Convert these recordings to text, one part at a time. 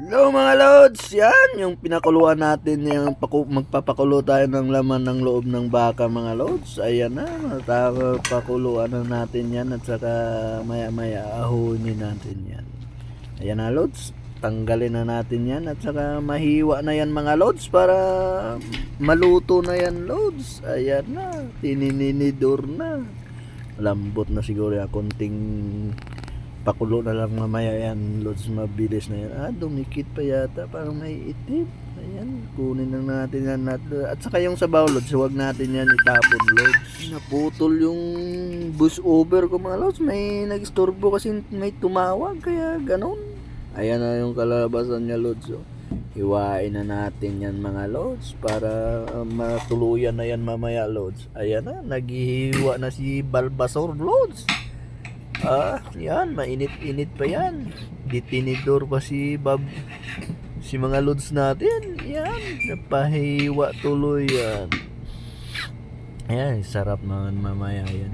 Hello mga lods, yan yung pinakuluan natin yung paku- magpapakulo tayo ng laman ng loob ng baka mga lods. Ayan na, matapakuluan na natin yan at saka maya maya ahunin natin yan. Ayan na lods, tanggalin na natin yan at saka mahiwa na yan mga lods para maluto na yan lods. Ayan na, tinininidor na. Lambot na siguro yan, konting pakulo na lang mamaya yan loads mabilis na yan ah dumikit pa yata parang may itim ayan kunin na natin yan at saka yung sabaw loads huwag natin yan itapon loads naputol yung bus over ko mga loads may nagistorbo kasi may tumawag kaya ganon ayan na yung kalabasan niya loads oh. Hiwain na natin yan mga loads para uh, matuluyan na yan mamaya loads. Ayan na, naghihiwa na si Balbasor loads. Ah, yan, mainit-init pa yan. Ditinidor pa si Bob, si mga loads natin. Yan, napahiwa tuloy yan. Ayan, sarap naman mamaya yan.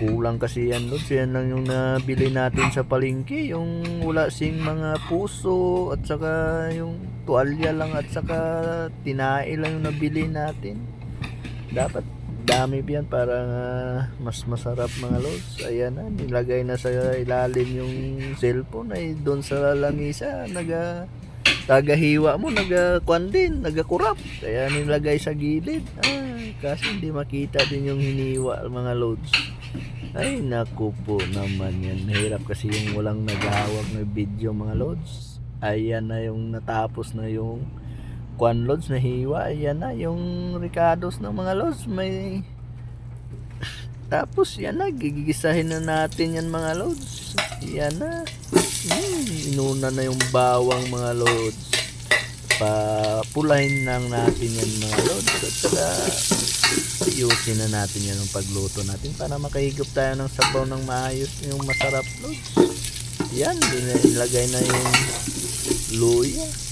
Kulang kasi yan loads. Yan lang yung nabili natin sa palengke. Yung wala sing mga puso at saka yung tuwalya lang at saka tinae lang yung nabili natin. Dapat dami yan para ah, mas masarap mga lods. Ayan na, nilagay na sa ilalim yung cellphone ay doon sa langisa, naga tagahiwa mo, naga kwan din, nagakurap. Kaya nilagay sa gilid. Ah, kasi hindi makita din yung hiniwa mga loads. Ay, naku po naman yan. Mahirap kasi yung walang naghahawak na video mga loads. Ayan na yung natapos na yung kwan loads na hiwa. Ayan na yung ricados ng mga loads. May tapos yan na, gigigisahin na natin yan mga loads. Yan na. Hmm, inuna na yung bawang mga loads. Papulahin lang natin yan mga loads. At saka ayusin na natin yan ang pagluto natin para makahigop tayo ng sabaw ng maayos yung masarap loads. Yan, ilagay na yung luya.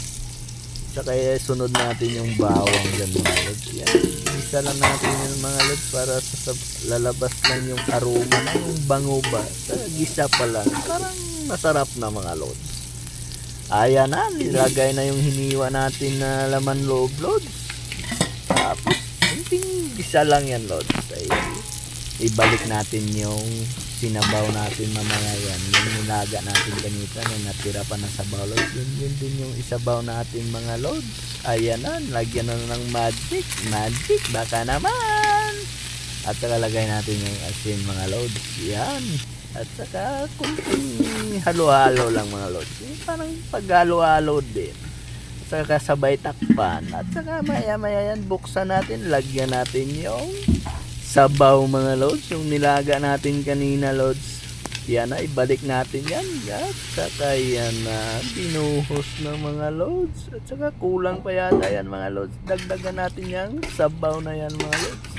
Saka eh, sunod natin yung bawang dyan mga lods. Yan. Isa lang natin yung mga lods para sa, sa- lalabas lang yung aroma na yung bango ba. Sa gisa pa lang. Parang masarap na mga lods. Ayan na, nilagay na yung hiniwa natin na laman loob lods. Tapos, kunting gisa lang yan lods. Ay, ibalik natin yung sinabaw natin mamaya yan. Yung nilaga natin ganito na natira pa na sabaw lods. Yun, yun din yung isabaw natin mga lods. Ayan na, lagyan na ng magic. Magic, baka naman. At saka lagay natin yung asin mga lods. Yan. At saka kunting halo-halo lang mga lods. Yung parang paghalo-halo din. At saka sabay takpan. At saka maya-maya yan, buksan natin. Lagyan natin yung sabaw mga lods. Yung nilaga natin kanina lods. Yan na, ibalik natin yan. At saka yan na, binuhos ng mga lods. At saka kulang pa yata yan mga lods. Dagdagan natin yan, sabaw na yan mga lods.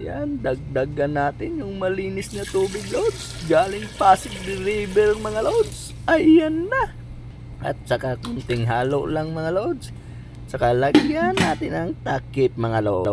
Yan, dagdagan natin yung malinis na tubig lods. Galing Pasig River mga lods. Ayan na. At saka kunting halo lang mga lods. Saka lagyan natin ang takip mga lods.